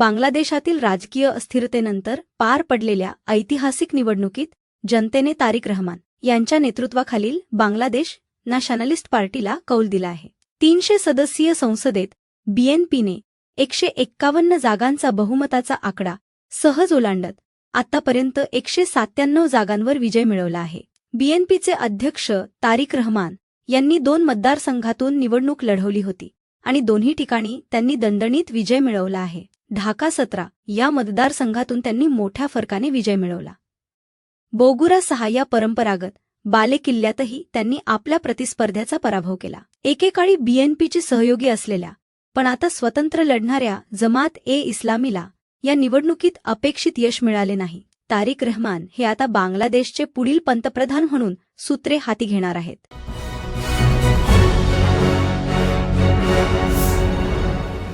बांगलादेशातील राजकीय अस्थिरतेनंतर पार पडलेल्या ऐतिहासिक निवडणुकीत जनतेने तारिक रहमान यांच्या नेतृत्वाखालील बांगलादेश नॅशनलिस्ट पार्टीला कौल दिला आहे. तीनशे सदस्यीय संसदेत बीएनपीने एकशे एक्कावन्न जागांचा बहुमताचा आकडा सहज ओलांडत आतापर्यंत एकशे सात्त्याण्णव जागांवर विजय मिळवला आहे. बीएनपीचे अध्यक्ष तारिक रहमान यांनी दोन मतदारसंघातून निवडणूक लढवली होती आणि दोन्ही ठिकाणी त्यांनी दणदणीत विजय मिळवला आहे. ढाका सतरा या मतदारसंघातून त्यांनी मोठ्या फरकाने विजय मिळवला. बोगुरा सहा या परंपरागत बालेकिल्ल्यातही त्यांनी आपल्या प्रतिस्पर्ध्याचा पराभव केला. एकेकाळी बीएनपीची सहयोगी असलेल्या पण आता स्वतंत्र लढणाऱ्या जमात ए इस्लामीला या निवडणुकीत अपेक्षित यश मिळाले नाही. तारिक रहमान हे आता बांगलादेशचे पुढील पंतप्रधान म्हणून सूत्रे हाती घेणार आहेत.